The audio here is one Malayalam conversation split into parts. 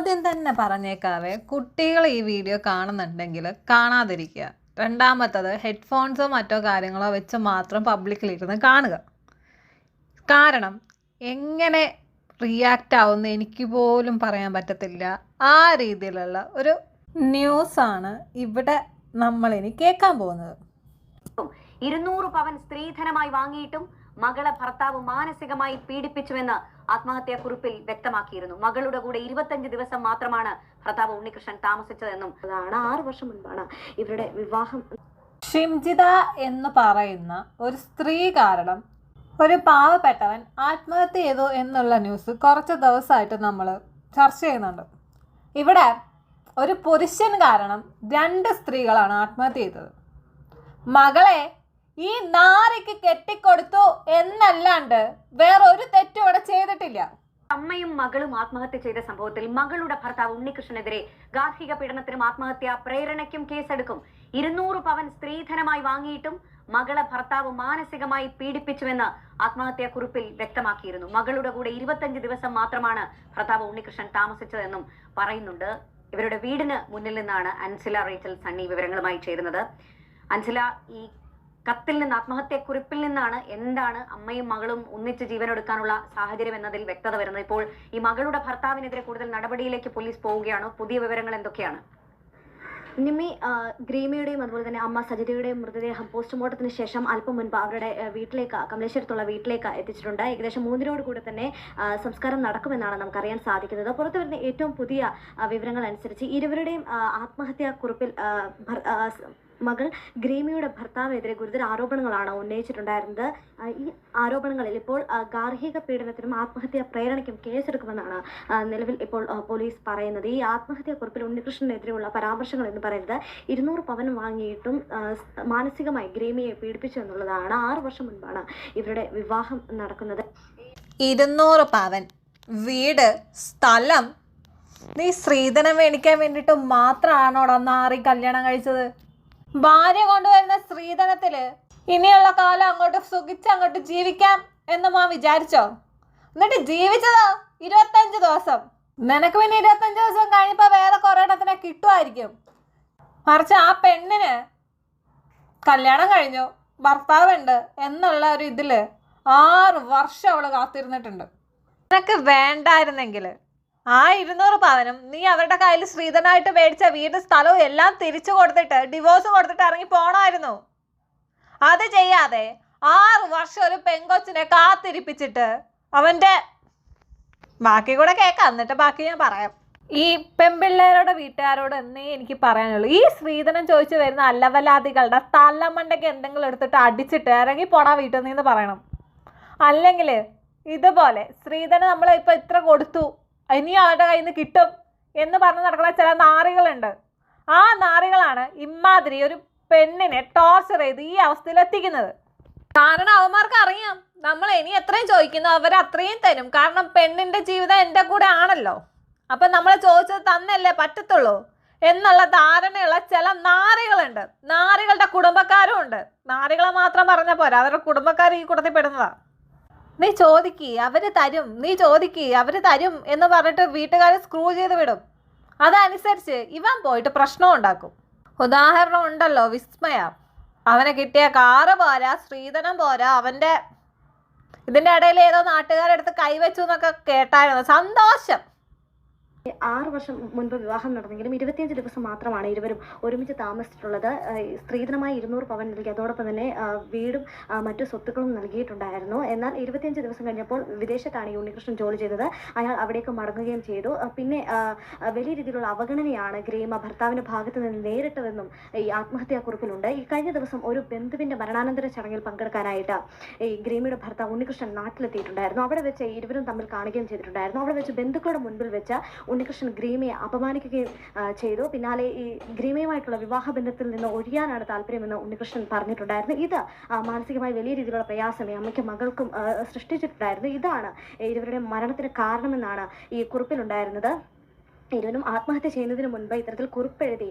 ആദ്യം തന്നെ പറഞ്ഞേക്കാവേ കുട്ടികൾ ഈ വീഡിയോ കാണുന്നുണ്ടെങ്കിൽ കാണാതിരിക്കുക. രണ്ടാമത്തത് ഹെഡ്ഫോൺസോ മറ്റോ കാര്യങ്ങളോ വെച്ച് മാത്രം പബ്ലിക്കിലിരുന്ന് കാണുക. കാരണം എങ്ങനെ റിയാക്റ്റ് ആവുമെന്ന് എനിക്ക് പോലും പറയാൻ പറ്റത്തില്ല. ആ രീതിയിലുള്ള ഒരു ന്യൂസാണ് ഇവിടെ നമ്മളിനി കേൾക്കാൻ പോകുന്നത്. ഇരുന്നൂറ് പവൻ സ്ത്രീധനമായി വാങ്ങിയിട്ടും മകളെ ഭർത്താവ് മാനസികമായി പീഡിപ്പിച്ചുവെന്ന് ആത്മഹത്യാ കുറിപ്പിൽ വ്യക്തമാക്കിയിരുന്നു. മകളുടെ കൂടെ ഇരുപത്തഞ്ച് ദിവസം മാത്രമാണ് ഭർത്താവ് ഉണ്ണികൃഷ്ണൻ താമസിച്ചതെന്നും അതാണ് ആറു വർഷം മുൻപാണ് ഇവരുടെ വിവാഹം. ഷിംജിത എന്ന് പറയുന്ന ഒരു സ്ത്രീ കാരണം ഒരു പാവപ്പെട്ടവൻ ആത്മഹത്യ ചെയ്തു എന്നുള്ള ന്യൂസ് കുറച്ച് ദിവസമായിട്ട് നമ്മൾ ചർച്ച ചെയ്യുന്നുണ്ട്. ഇവിടെ ഒരു പുരുഷൻ കാരണം രണ്ട് സ്ത്രീകളാണ് ആത്മഹത്യ ചെയ്തത്. മകളെ ഈ നാരയ്ക്ക് കെട്ടിക്കൊടുത്തു എന്നല്ലാണ്ട് വേറെ ഒരു തെറ്റും ഇവിടെ ചെയ്തിട്ടില്ല. അമ്മയും മകളും ആത്മഹത്യ ചെയ്ത സംഭവത്തിൽ മകളുടെ ഭർത്താവ് ഉണ്ണികൃഷ്ണനെതിരെ ഗാർഹിക പീഡനത്തിനും ആത്മഹത്യാ പ്രേരണയ്ക്കും കേസെടുക്കും. ഇരുന്നൂറ് പവൻ സ്ത്രീധനമായി വാങ്ങിയിട്ടും മകളെ ഭർത്താവ് മാനസികമായി പീഡിപ്പിച്ചുവെന്ന് ആത്മഹത്യാ കുറിപ്പിൽ വ്യക്തമാക്കിയിരുന്നു. മകളുടെ കൂടെ ഇരുപത്തഞ്ച് ദിവസം മാത്രമാണ് ഭർത്താവ് ഉണ്ണികൃഷ്ണൻ താമസിച്ചതെന്നും പറയുന്നുണ്ട്. ഇവരുടെ വീടിന് മുന്നിൽ നിന്നാണ് അൻസില റേച്ചൽ സണ്ണി വിവരങ്ങളുമായി ചേരുന്നത്. അൻസില ഈ കത്തിൽ നിന്ന് ആത്മഹത്യക്കുറിപ്പിൽ നിന്നാണ് എന്താണ് അമ്മയും മകളും ഒന്നിച്ച് ജീവനെടുക്കാനുള്ള സാഹചര്യം എന്നതിൽ വ്യക്തത വരുന്നത്. ഇപ്പോൾ ഈ മകളുടെ ഭർത്താവിനെതിരെ കൂടുതൽ നടപടിയിലേക്ക് പോലീസ് പോവുകയാണോ? പുതിയ വിവരങ്ങൾ എന്തൊക്കെയാണ്? നിമി ഗ്രീമയുടെയും അതുപോലെ തന്നെ അമ്മ സജിതയുടെയും മൃതദേഹം പോസ്റ്റ്മോർട്ടത്തിന് ശേഷം അല്പം മുൻപ് അവരുടെ വീട്ടിലേക്ക് കമലേശ്വരത്തുള്ള വീട്ടിലേക്ക് എത്തിച്ചിട്ടുണ്ട്. ഏകദേശം മൂന്നിനോട് കൂടെ തന്നെ സംസ്കാരം നടക്കുമെന്നാണ് നമുക്കറിയാൻ സാധിക്കുന്നത്. പുറത്തു വരുന്ന ഏറ്റവും പുതിയ വിവരങ്ങൾ അനുസരിച്ച് ഇരുവരുടെയും ആത്മഹത്യാ കുറിപ്പിൽ മകൾ ഗ്രീമിയുടെ ഭർത്താവിനെതിരെ ഗുരുതര ആരോപണങ്ങളാണ് ഉന്നയിച്ചിട്ടുണ്ടായിരുന്നത്. ഈ ആരോപണങ്ങളിൽ ഇപ്പോൾ ഗാർഹിക പീഡനത്തിനും ആത്മഹത്യാ പ്രേരണയ്ക്കും കേസെടുക്കുമെന്നാണ് നിലവിൽ ഇപ്പോൾ പോലീസ് പറയുന്നത്. ഈ ആത്മഹത്യാ കുറിപ്പിൽ ഉണ്ണികൃഷ്ണനെതിരെയുള്ള പരാമർശങ്ങൾ എന്ന് പറയുന്നത് ഇരുന്നൂറ് പവൻ വാങ്ങിയിട്ടും മാനസികമായി ഗ്രീമിയെ പീഡിപ്പിച്ചു എന്നുള്ളതാണ് ആറു വർഷം മുൻപാണ് ഇവരുടെ വിവാഹം നടക്കുന്നത്. ഇരുന്നൂറ് പവൻ. വീട് സ്ഥലം. നീ സ്ത്രീധനം മേടിക്കാൻ വേണ്ടിയിട്ട് മാത്രമാണോടാ നാറി കല്യാണം കഴിച്ചത്? ഭാര്യ കൊണ്ടുവരുന്ന സ്ത്രീധനത്തിൽ ഇനിയുള്ള കാലം അങ്ങോട്ട് സുഖിച്ച് അങ്ങോട്ട് ജീവിക്കാം എന്ന് മാ വിചാരിച്ചോ? എന്നിട്ട് ജീവിച്ചതോ ഇരുപത്തഞ്ച് ദിവസം. നിനക്ക് പിന്നെ ഇരുപത്തഞ്ച് ദിവസം കഴിഞ്ഞപ്പോ വേറെ കുറേ എണ്ണത്തിനെ കിട്ടുമായിരിക്കും. മറിച്ച് ആ പെണ്ണിന് കല്യാണം കഴിഞ്ഞു ഭർത്താവുണ്ട് എന്നുള്ള ഒരു ഇതിൽ ആറ് വർഷം അവൾ കാത്തിരുന്നിട്ടുണ്ട്. നിനക്ക് വേണ്ടായിരുന്നെങ്കിൽ ആ ഇരുന്നൂറ് പവനും നീ അവരുടെ കയ്യിൽ ശ്രീധനായിട്ട് മേടിച്ച വീട് സ്ഥലവും എല്ലാം തിരിച്ചു കൊടുത്തിട്ട് ഡിവോഴ്സ് കൊടുത്തിട്ട് ഇറങ്ങി പോണമായിരുന്നു. അത് ചെയ്യാതെ ആറ് വർഷം ഒരു പെങ്കൊച്ചിനെ കാത്തിരിപ്പിച്ചിട്ട് അവന്റെ ബാക്കി കൂടെ കേൾക്കാം എന്നിട്ട് ബാക്കി ഞാൻ പറയാം. ഈ പെൺപിള്ളേരുടെ വീട്ടുകാരോട് എന്നേ എനിക്ക് പറയാനുള്ളൂ. ഈ ശ്രീധനം ചോദിച്ചു വരുന്ന അല്ലവലാദികളുടെ തലമണ്ടയ്ക്ക് എന്തെങ്കിലും എടുത്തിട്ട് അടിച്ചിട്ട് ഇറങ്ങി പോടാ വീട്ടിൽ നിന്ന് പറയണം. അല്ലെങ്കിൽ ഇതുപോലെ സ്ത്രീധനം നമ്മൾ ഇപ്പോൾ ഇത്ര കൊടുത്തു. ഇനി അവരുടെ കയ്യിൽ നിന്ന് കിട്ടും എന്ന് പറഞ്ഞ് നടക്കുന്ന ചില നാറികളുണ്ട്. ആ നാറികളാണ് ഇമാതിരി ഒരു പെണ്ണിനെ ടോർച്ചർ ചെയ്ത് ഈ അവസ്ഥയിൽ എത്തിക്കുന്നത്. കാരണം അവന്മാർക്ക് അറിയാം. നമ്മൾ ഇനി എത്രയും ചോദിക്കുന്നു അവർ അത്രയും തരും. കാരണം പെണ്ണിന്റെ ജീവിതം എന്റെ കൂടെ ആണല്ലോ. അപ്പൊ നമ്മൾ ചോദിച്ചത് തന്നല്ലേ പറ്റത്തുള്ളൂ എന്നുള്ള ധാരണയുള്ള ചില നാറികളുണ്ട്. നാറികളുടെ കുടുംബക്കാരും ഉണ്ട്. നാറികളെ മാത്രം പറഞ്ഞ പോരാ. അവരുടെ കുടുംബക്കാർ ഈ കൂട്ടത്തിൽ പെടുന്നതാ. നീ ചോദിക്ക് അവർ തരും. നീ ചോദിക്ക് അവർ തരും എന്ന് പറഞ്ഞിട്ട് വീട്ടുകാരെ സ്ക്രൂ ചെയ്ത് വിടും. അതനുസരിച്ച് ഇവൻ പോയിട്ട് പ്രശ്നം ഉണ്ടാക്കും. ഉദാഹരണം ഉണ്ടല്ലോ വിസ്മയ. അവനെ കിട്ടിയ കാറ് പോരാ സ്ത്രീധനം പോരാ അവന്റെ ഇതിന്റെ ഇടയിൽ ഏതോ നാട്ടുകാരെടുത്ത് കൈവച്ചു എന്നൊക്കെ കേട്ടായിരുന്നു. സന്തോഷം. ആറ് വർഷം മുൻപ് വിവാഹം നടന്നെങ്കിലും ഇരുപത്തിയഞ്ച് ദിവസം മാത്രമാണ് ഇരുവരും ഒരുമിച്ച് താമസിച്ചിട്ടുള്ളത്. സ്ത്രീധനമായി ഇരുന്നൂറ് പവൻ നൽകി അതോടൊപ്പം തന്നെ വീടും മറ്റു സ്വത്തുക്കളും നൽകിയിട്ടുണ്ടായിരുന്നു. എന്നാൽ ഇരുപത്തിയഞ്ച് ദിവസം കഴിഞ്ഞപ്പോൾ വിദേശത്താണ് ഉണ്ണികൃഷ്ണൻ ജോലി ചെയ്തത്. അയാൾ അവിടേക്ക് മടങ്ങുകയും ചെയ്തു. പിന്നെ വലിയ രീതിയിലുള്ള അവഗണനയാണ് ഗ്രീമ ഭർത്താവിന്റെ ഭാഗത്ത് നിന്ന് നേരിട്ടതെന്നും ഈ ആത്മഹത്യാക്കുറിപ്പിലുണ്ട്. ഈ കഴിഞ്ഞ ദിവസം ഒരു ബന്ധുവിന്റെ മരണാനന്തര ചടങ്ങിൽ പങ്കെടുക്കാനായിട്ട് ഈ ഗ്രീമയുടെ ഭർത്താവ് ഉണ്ണികൃഷ്ണൻ നാട്ടിലെത്തിയിട്ടുണ്ടായിരുന്നു. അവിടെ വെച്ച് ഇരുവരും തമ്മിൽ കാണുകയും ചെയ്തിട്ടുണ്ടായിരുന്നു. അവിടെ വെച്ച് ബന്ധുക്കളുടെ മുൻപിൽ വെച്ച് ഉണ്ണികൃഷ്ണൻ ഗ്രീമയെ അപമാനിക്കുകയും ചെയ്തു. പിന്നാലെ ഈ ഗ്രീമയുമായിട്ടുള്ള വിവാഹ ബന്ധത്തിൽ നിന്ന് ഒഴിയാനാണ് താല്പര്യമെന്ന് ഉണ്ണികൃഷ്ണൻ പറഞ്ഞിട്ടുണ്ടായിരുന്നു. ഇത് മാനസികമായി വലിയ രീതിയിലുള്ള പ്രയാസം ഈ അമ്മയ്ക്കും മകൾക്കും സൃഷ്ടിച്ചിട്ടുണ്ടായിരുന്നു. ഇതാണ് ഇരുവരുടെ മരണത്തിന് കാരണമെന്നാണ് ഈ കുറിപ്പിലുണ്ടായിരുന്നത്. ഇരുവരും ആത്മഹത്യ ചെയ്യുന്നതിന് മുൻപ് ഇത്തരത്തിൽ കുറിപ്പെഴുതി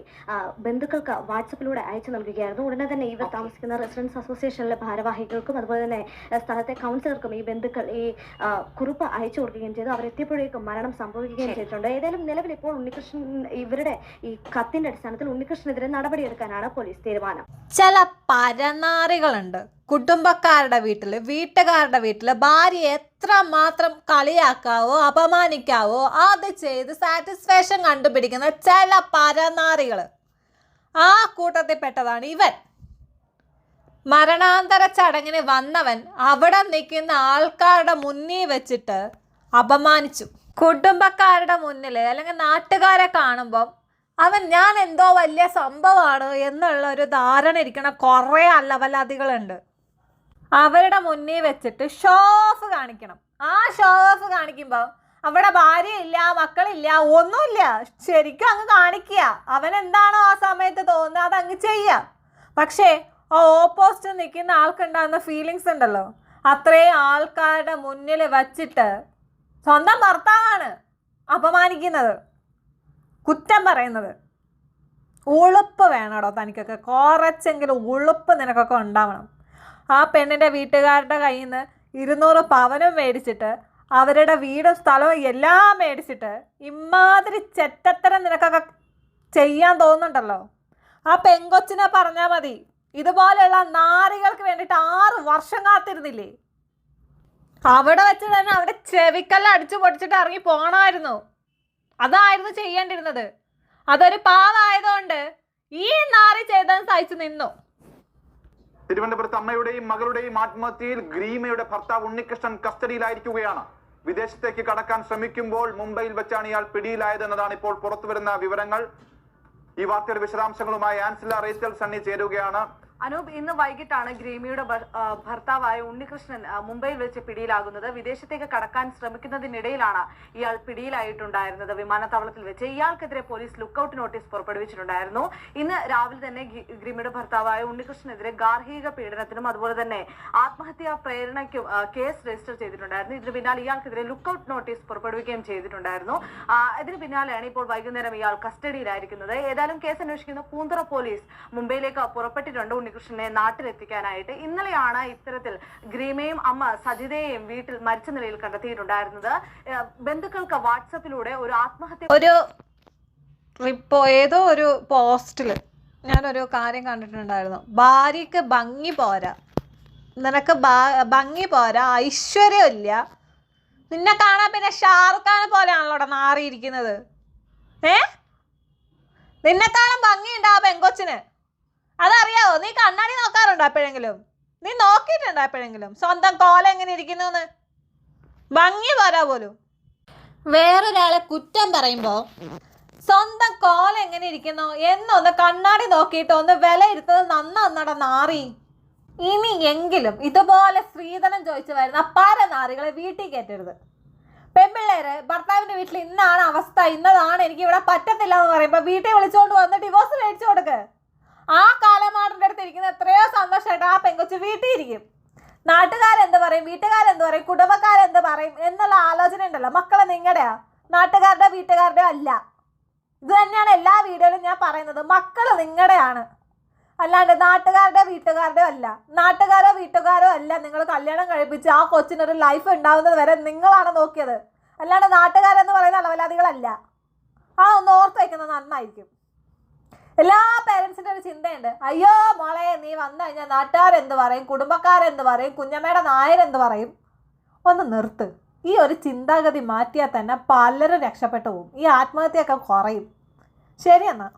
ബന്ധുക്കൾക്ക് വാട്സപ്പിലൂടെ അയച്ചു നൽകുകയായിരുന്നു. ഉടനെ തന്നെ ഇവർ താമസിക്കുന്ന റെസിഡൻസ് അസോസിയേഷനിലെ ഭാരവാഹികൾക്കും അതുപോലെ തന്നെ സ്ഥലത്തെ കൗൺസിലർക്കും ഈ ബന്ധുക്കൾ ഈ കുറിപ്പ് അയച്ചു കൊടുക്കുകയും ചെയ്തു. അവരെത്തിയപ്പോഴേക്കും മരണം സംഭവിക്കുകയും ചെയ്തിട്ടുണ്ട്. ഏതായാലും നിലവിൽ ഇപ്പോൾ ഉണ്ണികൃഷ്ണൻ ഇവരുടെ ഈ കത്തിന്റെ അടിസ്ഥാനത്തിൽ ഉണ്ണികൃഷ്ണനെതിരെ നടപടിയെടുക്കാനാണ് പോലീസ് തീരുമാനം. ചില പരനാറികളുണ്ട്. കുടുംബക്കാരുടെ വീട്ടിൽ വീട്ടുകാരുടെ വീട്ടിൽ ഭാര്യയെ മാത്രം കളിയാക്കാവോ അപമാനിക്കാവോ അത് ചെയ്ത് സാറ്റിസ്ഫാക്ഷൻ കണ്ടുപിടിക്കുന്ന ചില പരനാറികൾ ആ കൂട്ടത്തിൽ പെട്ടതാണ് ഇവൻ. മരണാന്തര ചടങ്ങിന് വന്നവൻ അവിടെ നിൽക്കുന്ന ആൾക്കാരുടെ മുന്നിൽ വെച്ചിട്ട് അപമാനിച്ചു. കുടുംബക്കാരുടെ മുന്നിൽ അല്ലെങ്കിൽ നാട്ടുകാരെ കാണുമ്പം അവൻ ഞാൻ എന്തോ വലിയ സംഭവമാണ് എന്നുള്ള ഒരു ധാരണ ഇരിക്കണ കുറേ അല്ലവലാദികളുണ്ട് അവരുടെ മുന്നിൽ വെച്ചിട്ട് ഷോ ഓഫ് കാണിക്കണം. ആ ഷോ ഓഫ് കാണിക്കുമ്പോൾ അവിടെ ഇല്ല മക്കളില്ല ഒന്നുമില്ല. ശരിക്കും അങ്ങ് കാണിക്കുക. അവൻ എന്താണോ ആ സമയത്ത് തോന്നുന്നത് അത് അങ്ങ് ചെയ്യാം പക്ഷേ ആ ഓപ്പോസിറ്റ് നിൽക്കുന്ന ആൾക്കുണ്ടാകുന്ന ഫീലിങ്സ് ഉണ്ടല്ലോ. അത്രയും ആൾക്കാരുടെ മുന്നിൽ വച്ചിട്ട് സ്വന്തം ഭർത്താവാണ് അപമാനിക്കുന്നത്. കുറ്റം പറയുന്നത്. ഉളുപ്പ് വേണമോ തനിക്കൊക്കെ? കുറച്ചെങ്കിലും ഉളുപ്പ് നിനക്കൊക്കെ ഉണ്ടാവണം. ആ പെണ്ണിന്റെ വീട്ടുകാരുടെ കയ്യിൽ നിന്ന് ഇരുന്നൂറ് പവനും മേടിച്ചിട്ട് അവരുടെ വീടും സ്ഥലവും എല്ലാം മേടിച്ചിട്ട് ഇമാതിരി ചെറ്റത്തരം നിനക്കൊക്കെ ചെയ്യാൻ തോന്നുന്നുണ്ടല്ലോ. ആ പെങ്കൊച്ചിനെ പറഞ്ഞാൽ മതി. ഇതുപോലെയുള്ള നാരികൾക്ക് വേണ്ടിയിട്ട് ആറ് വർഷം കാത്തിരുന്നില്ലേ? അവിടെ വെച്ച് തന്നെ അവിടെ ചെവിക്കല്ല അടിച്ചു പൊടിച്ചിട്ട് ഇറങ്ങി പോകണമായിരുന്നു അതായിരുന്നു ചെയ്യേണ്ടിരുന്നത് അതൊരു പാവായതുകൊണ്ട് ഈ നാറി ചെയ്തത് സഹിച്ചു നിന്നു. തിരുവനന്തപുരത്ത് അമ്മയുടെയും മകളുടെയും ആത്മഹത്യയിൽ ഗ്രീമയുടെ ഭർത്താവ് ഉണ്ണികൃഷ്ണൻ കസ്റ്റഡിയിലായിരിക്കുകയാണ്. വിദേശത്തേക്ക് കടക്കാൻ ശ്രമിക്കുമ്പോൾ മുംബൈയിൽ വെച്ചാണ് ഇയാൾ പിടിയിലായതെന്നതാണ് ഇപ്പോൾ പുറത്തുവരുന്ന വിവരങ്ങൾ. ഈ വാർത്തയുടെ വിശദാംശങ്ങളുമായി ആൻസില റേച്ചൽ സണ്ണി ചേരുകയാണ്. അനൂപ് ഇന്ന് വൈകിട്ടാണ് ഗ്രീമിയുടെ ഭർത്താവായ ഉണ്ണികൃഷ്ണൻ മുംബൈയിൽ വെച്ച് പിടിയിലാകുന്നത്. വിദേശത്തേക്ക് കടക്കാൻ ശ്രമിക്കുന്നതിനിടയിലാണ് ഇയാൾ പിടിയിലായിട്ടുണ്ടായിരുന്നത്. വിമാനത്താവളത്തിൽ വെച്ച് ഇയാൾക്കെതിരെ പോലീസ് ലുക്കൌട്ട് നോട്ടീസ് പുറപ്പെടുവിച്ചിട്ടുണ്ടായിരുന്നു. ഇന്ന് രാവിലെ തന്നെ ഗ്രീമിയുടെ ഭർത്താവായ ഉണ്ണികൃഷ്ണനെതിരെ ഗാർഹിക പീഡനത്തിനും അതുപോലെ തന്നെ ആത്മഹത്യാ പ്രേരണയ്ക്കും കേസ് രജിസ്റ്റർ ചെയ്തിട്ടുണ്ടായിരുന്നു. ഇതിന് പിന്നാലെ ഇയാൾക്കെതിരെ ലുക്കൌട്ട് നോട്ടീസ് പുറപ്പെടുവിക്കുകയും ചെയ്തിട്ടുണ്ടായിരുന്നു. ഇതിന് പിന്നാലെയാണ് ഇപ്പോൾ വൈകുന്നേരം ഇയാൾ കസ്റ്റഡിയിലായിരിക്കുന്നത്. ഏതായാലും കേസ് അന്വേഷിക്കുന്ന പൂന്തറ പോലീസ് മുംബൈയിലേക്ക് പുറപ്പെട്ടിട്ടുണ്ട്. ഉണ്ണികൃഷ്ണനെ നാട്ടിലെത്തിക്കാനായിട്ട് ഇന്നലെയാണ് ഇത്തരത്തിൽ ഗ്രീമയും അമ്മ സജിതയെയും വീട്ടിൽ മരിച്ച നിലയിൽ കണ്ടെത്തിയിട്ടുണ്ടായിരുന്നത്. ബന്ധുക്കൾക്ക് വാട്സപ്പിലൂടെ ഒരു ആത്മഹത്യ ഒരു റിപ്പോ ഏതോ ഒരു പോസ്റ്റിൽ ഞാനൊരു കാര്യം കണ്ടിട്ടുണ്ടായിരുന്നു. ഭാര്യക്ക് ഭംഗി പോരാ. നിനക്ക് ഭംഗി പോരാ ഐശ്വര്യമില്ല. നിന്നെ കാണാൻ പിന്നെ ഷാറുഖ് ഖാനെ അവിടെ നാറിയിരിക്കുന്നത്. ഏ? നിന്നെക്കാളും ഭംഗിയുണ്ട് ആ പെങ്കൊച്ചിന്. അതറിയാവോ? നീ കണ്ണാടി നോക്കാറുണ്ടോ എപ്പോഴെങ്കിലും? നീ നോക്കിയിട്ടുണ്ടോ എപ്പോഴെങ്കിലും? സ്വന്തം കോല എങ്ങനെ ഇരിക്കുന്നു ഭംഗി പോരാ പോലും. വേറൊരാളെ കുറ്റം പറയുമ്പോൾ സ്വന്തം കോല എങ്ങനെ ഇരിക്കുന്നു? എന്നൊന്ന് കണ്ണാടി നോക്കിയിട്ട് ഒന്ന് വിലയിരുത്തത് നന്നാന്നട നാറി. ഇനി എങ്കിലും ഇതുപോലെ സ്ത്രീധനം ചോദിച്ചു വരുന്ന പല നാറികളെ വീട്ടിൽ കയറ്റരുത്. പെൺപിള്ളേര് ഭർത്താവിന്റെ വീട്ടിൽ ഇന്നാണ് അവസ്ഥ ഇന്നതാണ് എനിക്ക് ഇവിടെ പറ്റത്തില്ല എന്ന് പറയുമ്പോൾ വീട്ടിൽ വിളിച്ചുകൊണ്ട് വന്ന് ഡിവോഴ്സ് മേടിച്ചു കൊടുക്ക്. ആ കാലമാടിന്റെ അടുത്ത് ഇരിക്കുന്ന എത്രയോ സന്തോഷമായിട്ട് ആ പെങ്കൊച്ച് വീട്ടിൽ ഇരിക്കും. നാട്ടുകാരെന്ത് പറയും? വീട്ടുകാരെന്ത് പറയും? കുടുംബക്കാരെന്ത് പറയും? എന്നുള്ള ആലോചന ഉണ്ടല്ലോ. മക്കളെ നിങ്ങളുടെയാ നാട്ടുകാരുടെ വീട്ടുകാരുടെ അല്ല. ഇത് തന്നെയാണ് എല്ലാ വീഡിയോയിലും ഞാൻ പറയുന്നത്. മക്കൾ നിങ്ങളുടെയാണ് അല്ലാണ്ട് നാട്ടുകാരുടെ വീട്ടുകാരുടെ അല്ല. നാട്ടുകാരോ വീട്ടുകാരോ അല്ല. നിങ്ങൾ കല്യാണം കഴിപ്പിച്ച് ആ കൊച്ചിനൊരു ലൈഫ് ഉണ്ടാവുന്നത് വരെ നിങ്ങളാണ് നോക്കിയത്. അല്ലാണ്ട് നാട്ടുകാരെന്ന് പറയുന്ന അലവലാദികളല്ല. ആ ഒന്ന് ഓർത്ത് വയ്ക്കുന്നത് നന്നായിരിക്കും. എല്ലാ പേരൻസിന്റെ ഒരു ചിന്തയുണ്ട്. അയ്യോ മോളെ നീ വന്നു കഴിഞ്ഞാൽ നാട്ടുകാരെന്ത് പറയും? കുടുംബക്കാരെന്ത് പറയും? കുഞ്ഞമ്മയുടെ നായരെന്ത് പറയും? ഒന്ന് നിർത്ത്. ഈ ഒരു ചിന്താഗതി മാറ്റിയാൽ തന്നെ പലരും രക്ഷപ്പെട്ടു പോകും. ഈ ആത്മഹത്യയൊക്കെ കുറയും. ശരിയെന്നാ